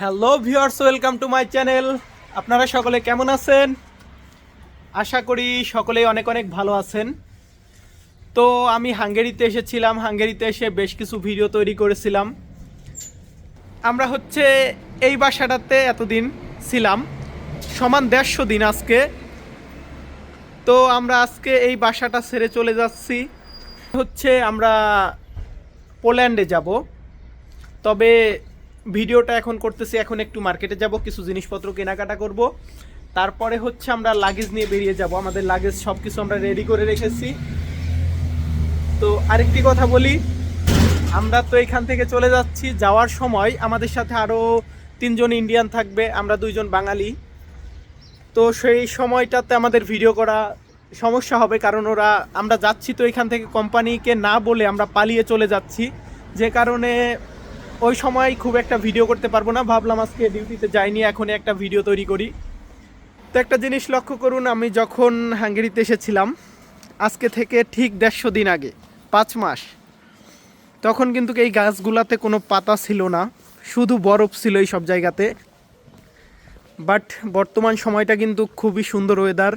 Hello viewers welcome to my channel আপনারা সকলে কেমন আছেন? আশা করি সকলেই অনেক অনেক ভালো আছেন। তো আমি হাঙ্গেরিতে এসেছিলাম, হাঙ্গেরিতে এসে বেশ কিছু ভিডিও তৈরি করেছিলাম। আমরা হচ্ছে এই বাসাটাতে এতদিন ছিলাম, সমান দেড়শো দিন আজকে। তো আমরা আজকে এই বাসাটা ছেড়ে চলে যাচ্ছি। হচ্ছে আমরা পোল্যান্ডে যাব। তবে ভিডিওটা এখন করতেছি, এখন একটু মার্কেটে যাব, কিছু জিনিসপত্র কেনাকাটা করব। তারপরে হচ্ছে আমরা লাগেজ নিয়ে বেরিয়ে যাব। আমাদের লাগেজ সব কিছু আমরা রেডি করে রেখেছি। তো আরেকটি কথা বলি, আমরা তো এখান থেকে চলে যাচ্ছি। যাওয়ার সময় আমাদের সাথে আরও তিনজন ইন্ডিয়ান থাকবে, আমরা দুইজন বাঙালি। তো সেই সময়টাতে আমাদের ভিডিও করা সমস্যা হবে, কারণ ওরা, আমরা যাচ্ছি তো এখান থেকে কোম্পানিকে না বলে আমরা পালিয়ে চলে যাচ্ছি। যে কারণে ওই সময় খুব একটা ভিডিও করতে পারব না। ভাবলাম আজকে ডিউটিতে যাইনি, এখনই একটা ভিডিও তৈরি করি। তো একটা জিনিস লক্ষ্য করুন, আমি যখন হাঙ্গেরিতে এসেছিলাম, আজকে থেকে ঠিক দেড়শো দিন আগে, পাঁচ মাস, তখন কিন্তু এই গাছগুলাতে কোনো পাতা ছিল না, শুধু বরফ ছিল এই সব জায়গাতে। বাট বর্তমান সময়টা কিন্তু খুবই সুন্দর ওয়েদার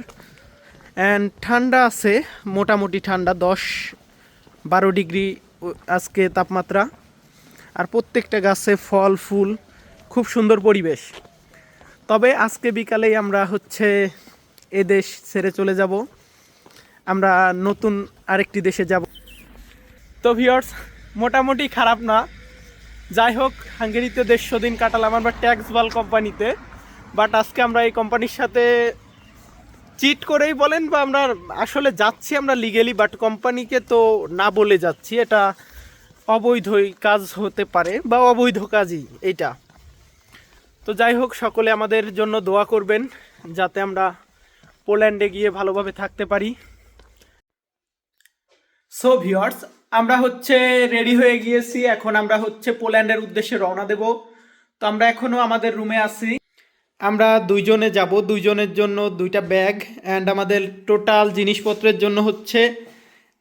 অ্যান্ড ঠান্ডা আছে, মোটামুটি ঠান্ডা, দশ বারো ডিগ্রি আজকে তাপমাত্রা। আর প্রত্যেকটা গাছে ফল, ফুল, খুব সুন্দর পরিবেশ। তবে আজকে বিকালেই আমরা হচ্ছে এ দেশ ছেড়ে চলে যাব। আমরা নতুন আরেকটি দেশে যাব। তো ভিওর্স মোটামুটি খারাপ না। যাই হোক, হাঙ্গেরিতে দেড়শো দিন কাটালাম আমরা ট্যাক্স বাল কোম্পানিতে। বাট আজকে আমরা এই কোম্পানির সাথে চিট করেই বলেন বা আমরা আসলে যাচ্ছি আমরা লিগেলি বাট কোম্পানিকে তো না বলে যাচ্ছি। এটা অবৈধই কাজ হতে পারে বা অবৈধ কাজই এইটা। তো যাই হোক, সকলে আমাদের জন্য দোয়া করবেন যাতে আমরা পোল্যান্ডে গিয়ে ভালোভাবে থাকতে পারি। সো ভিওয়ার্স আমরা হচ্ছে রেডি হয়ে গিয়েছি। এখন আমরা হচ্ছে পোল্যান্ডের উদ্দেশ্যে রওনা দেব। তো আমরা এখনও আমাদের রুমে আছি। আমরা দুইজনে যাব। দুইজনের জন্য দুইটা ব্যাগ অ্যান্ড আমাদের টোটাল জিনিসপত্রের জন্য হচ্ছে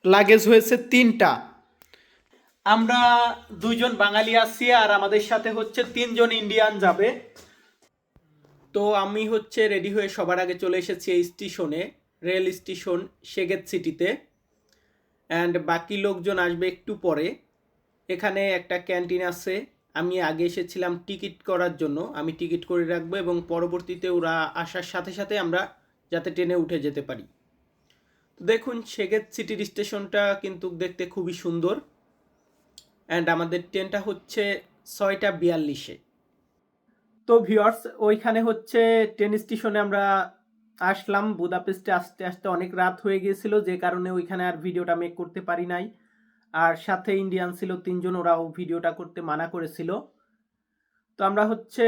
লাগেজ হয়েছে তিনটা। আমরা দুইজন বাঙালি আছি আর আমাদের সাথে হচ্ছে তিনজন ইন্ডিয়ান যাবে। তো আমি হচ্ছে রেডি হয়ে সবার আগে চলে এসেছি এই স্টেশনে, রেল স্টেশন সেগেত সিটিতে। অ্যান্ড বাকি লোকজন আসবে একটু পরে। এখানে একটা ক্যান্টিন আছে। আমি আগে এসেছিলাম টিকিট করার জন্য। আমি টিকিট করে রাখব এবং পরবর্তীতে ওরা আসার সাথে সাথে আমরা যাতে ট্রেনে উঠে যেতে পারি। তো দেখুন সেগেত সিটির স্টেশনটা কিন্তু দেখতে খুবই সুন্দর। অ্যান্ড আমাদের ট্রেনটা হচ্ছে ছয়টা বিয়াল্লিশে। তো ভিওর্স ওইখানে হচ্ছে ট্রেন স্টেশনে আমরা আসলাম। বুদাপেস্টে আসতে আসতে অনেক রাত হয়ে গিয়েছিল, যে কারণে ওইখানে আর ভিডিওটা মেক করতে পারি নাই। আর সাথে ইন্ডিয়ান ছিল তিনজন, ওরাও ভিডিওটা করতে মানা করেছিল। তো আমরা হচ্ছে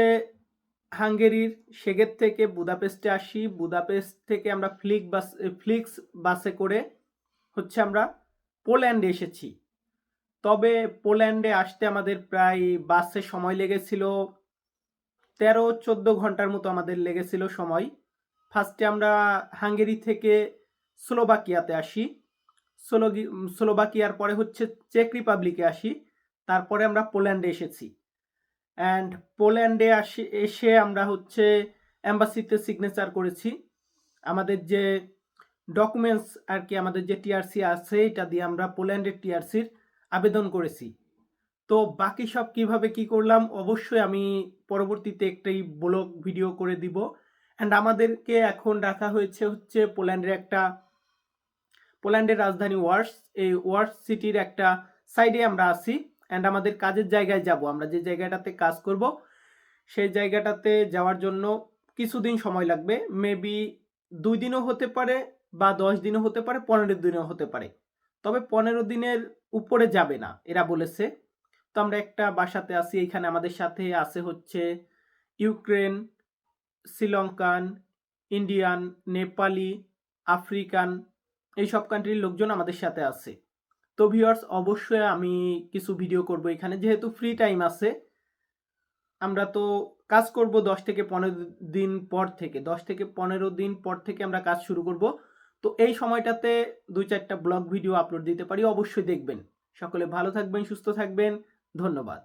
হাঙ্গেরির সেগের থেকে বুদাপেস্টে আসি। বুদাপেস্ট থেকে আমরা ফ্লিক বাস ফ্লিক্স বাসে করে হচ্ছে আমরা পোল্যান্ডে এসেছি। তবে পোল্যান্ডে আসতে আমাদের প্রায় বাসে সময় লেগেছিল তেরো, চোদ্দ ঘণ্টার মতো আমাদের লেগেছিল সময়। ফার্স্টে আমরা হাঙ্গেরি থেকে স্লোভাকিয়াতে আসি। স্লোগি স্লোভাকিয়ার পরে হচ্ছে চেক রিপাবলিকে আসি। তারপরে আমরা পোল্যান্ডে এসেছি। অ্যান্ড পোল্যান্ডে আসি, এসে আমরা হচ্ছে অ্যাম্বাসিতে সিগনেচার করেছি। আমাদের যে ডকুমেন্টস আর কি, আমাদের যে টিআরসি আছে, এটা দিয়ে আমরা পোল্যান্ডের টিআরসির আবেদন করেছি। তো বাকি সব কীভাবে কি করলাম, অবশ্যই আমি পরবর্তীতে একটাই ব্লগ ভিডিও করে দিব। অ্যান্ড আমাদেরকে এখন রাখা হয়েছে হচ্ছে পোল্যান্ডের একটা, পোল্যান্ডের রাজধানী ওয়ার্স, এই ওয়ার্স সিটির একটা সাইডে আমরা আছি। অ্যান্ড আমাদের কাজের জায়গায় যাব। আমরা যে জায়গাটাতে কাজ করব, সেই জায়গাটাতে যাওয়ার জন্য কিছুদিন সময় লাগবে। মেবি দুই দিনও হতে পারে বা দশ দিনও হতে পারে, পনেরো দিনও হতে পারে। তবে পনেরো দিনের উপরে যাবে না। এরা বলেছে, তো আমরা একটা বাসাতে আছি, এখানে আমাদের সাথে আছে হচ্ছে Ukraine, Sri Lankan, Indian, Nepali, African, এই সব কান্ট্রির লোকজন আমাদের সাথে আছে। তো ভিউয়ার্স অবশ্যই আমি কিছু ভিডিও করব এখানে। যেহেতু ফ্রি টাইম আছে, আমরা তো কাজ করব দশ থেকে পনেরো দিন পর থেকে। দশ থেকে পনেরো দিন পর থেকে আমরা কাজ শুরু করব। তো এই সময়টাতে দুই চারটা ব্লগ ভিডিও আপলোড দিতে পারি, অবশ্যই দেখবেন। সকলে ভালো থাকবেন, সুস্থ থাকবেন, ধন্যবাদ।